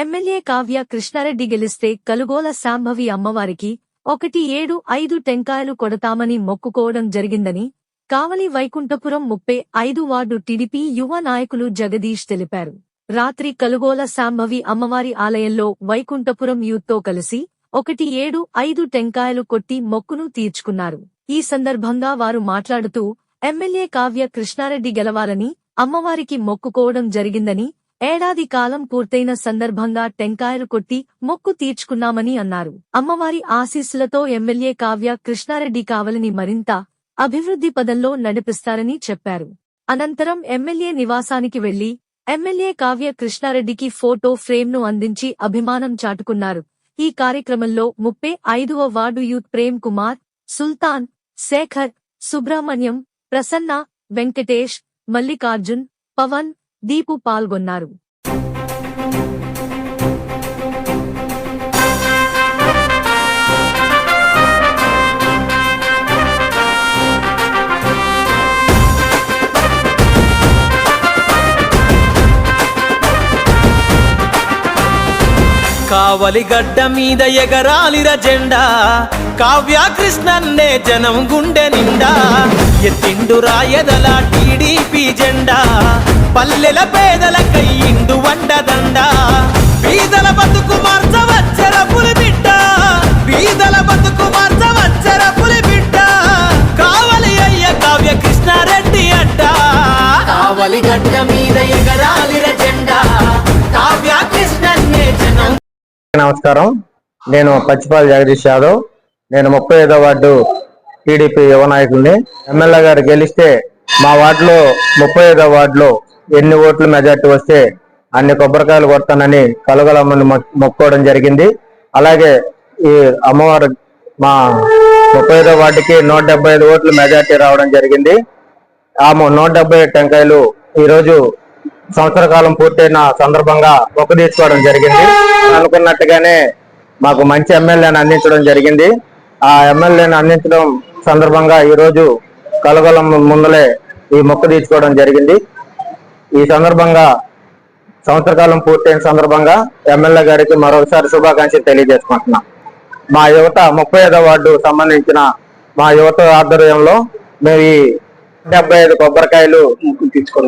MLA Kavya Krishna Reddy గెలిస్తే కలుగోల శాంభవి అమ్మవారికి ఒకటి ఏడు ఐదు టెంకాయలు కొడతామని మొక్కుకోవడం జరిగిందని కావలి వైకుంఠపురం ముప్పై ఐదు వార్డు టీడీపీ యువ నాయకులు జగదీష్ తెలిపారు. రాత్రి కలుగోల శాంభవి అమ్మవారి ఆలయంలో వైకుంఠపురం యూత్తో కలిసి ఒకటి ఏడు ఐదు టెంకాయలు కొట్టి మొక్కును తీర్చుకున్నారు. ఈ సందర్భంగా వారు మాట్లాడుతూ ఎమ్మెల్యే కావ్య కృష్ణారెడ్డి గెలవాలని అమ్మవారికి మొక్కుకోవడం జరిగిందని ఏడాది కాలం పూర్తయిన సందర్భంగా టెంకాయలు కొట్టి మొక్కు తీర్చుకున్నామని అన్నారు. అమ్మవారి ఆశీస్సులతో ఎమ్మెల్యే కావ్య కృష్ణారెడ్డి కావలని మరింత అభివృద్ధి పదంలో నడిపిస్తారని చెప్పారు. అనంతరం ఎమ్మెల్యే నివాసానికి వెళ్ళి ఎమ్మెల్యే కావ్య కృష్ణారెడ్డికి ఫోటో ఫ్రేమ్ను అందించి అభిమానం చాటుకున్నారు. ఈ కార్యక్రమంలో ముప్పై ఐదవ వార్డు యూత్ ప్రేమ్ కుమార్ సుల్తాన్ శేఖర్ సుబ్రహ్మణ్యం ప్రసన్న వెంకటేష్ మల్లికార్జున్ పవన్ దీపు పాల్గొన్నారు. కావలి గడ్డ మీద ఎగరాలిర జెండా కావ్య కృష్ణన్నే జనం గుండె నిండా ఎత్తిండు రాయదల టీడీపీ జెండా పల్లెల పేదల కయ్యిండు వండదండ. బీదల బతుకు మార్చవచ్చర పులి బిడ్డ బీదల బతుకు మార్చవచ్చర పులి బిడ్డ కావలి అయ్య కావ్య కృష్ణారెడ్డి అడ్డ. కావలి గడ్డ మీద ఎగరాలిర జెండా. కావ్య కృష్ణన్నే జనం నమస్కారం. నేను పచ్చిపాల్ జగదీష్ యాదవ్. నేను ముప్పై ఐదో వార్డు టీడీపీ యువ నాయకుల్ని ఎమ్మెల్యే గారు గెలిస్తే మా వార్డులో ముప్పై ఐదో వార్డులో ఎన్ని ఓట్లు మెజార్టీ వస్తే అన్ని కొబ్బరికాయలు కొడతానని కలగలమ్మని మొక్కోవడం జరిగింది. అలాగే ఈ అమ్మవారు మా ముప్పై ఐదో వార్డుకి నూట డెబ్బై ఐదు ఓట్లు మెజార్టీ రావడం జరిగింది. ఆ నూట డెబ్బై టెంకాయలు ఈరోజు సంవత్సర కాలం పూర్తయిన సందర్భంగా మొక్కు తీసుకోవడం జరిగింది. అనుకున్నట్టుగానే మాకు మంచి ఎమ్మెల్యేని అందించడం జరిగింది. ఆ ఎమ్మెల్యేని అందించడం సందర్భంగా ఈరోజు కలగొలం కలగలం ముందలే ఈ మొక్కు తీర్చుకోవడం జరిగింది. ఈ సందర్భంగా సంవత్సరకాలం పూర్తయిన సందర్భంగా ఎమ్మెల్యే గారికి మరొకసారి శుభాకాంక్షలు తెలియజేసుకుంటున్నాం. మా యువత ముప్పై ఐదో వార్డు సంబంధించిన మా యువత ఆధ్వర్యంలో మేము ఈ డెబ్బై ఐదు కొబ్బరికాయలు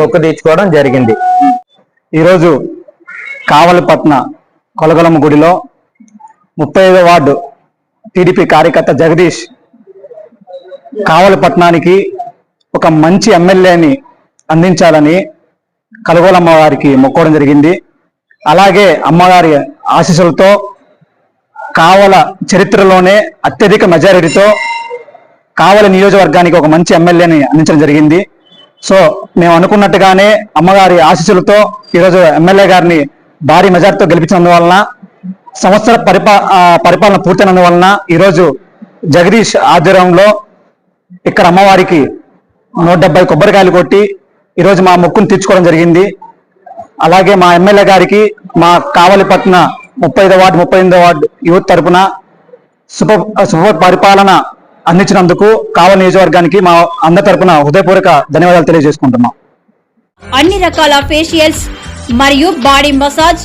మొక్కు తీర్చుకోవడం జరిగింది. ఈరోజు కావలిపట్న కొలగలమ్మ గుడిలో ముప్పై ఐదో వార్డు టీడీపీ కార్యకర్త జగదీష్ కావలపట్నానికి ఒక మంచి ఎమ్మెల్యేని అందించాలని కలగోలమ్మ వారికి మొక్కోవడం జరిగింది. అలాగే అమ్మగారి ఆశీస్సులతో కావల చరిత్రలోనే అత్యధిక మెజారిటీతో కావల నియోజకవర్గానికి ఒక మంచి ఎమ్మెల్యేని అందించడం జరిగింది. సో మేము అనుకున్నట్టుగానే అమ్మగారి ఆశీస్సులతో ఈరోజు ఎమ్మెల్యే గారిని భారీ మెజార్టీతో గెలిపించినందువలన సంవత్సర పరిపా పరిపాలన పరిపాలన పూర్తయినందువలన ఈరోజు జగదీష్ ఆధ్వర్యంలో ఇక్కడ అమ్మవారికి నూట డెబ్బై కొబ్బరికాయలు కొట్టి ఈరోజు మా మొక్కును తీర్చుకోవడం జరిగింది. అలాగే మా ఎమ్మెల్యే గారికి మా కావలిపట్న ముప్పై ఐదో వార్డు ముప్పై ఎనిమిదో వార్డు యూత్ తరపున శుభ శుభ పరిపాలన అందించినందుకు కావలి నియోజకవర్గానికి మా అందరి తరఫున హృదయపూర్వక ధన్యవాదాలు తెలియజేసుకుంటున్నాం. అన్ని రకాల ఫేషియల్స్ మరియు బాడీ మసాజ్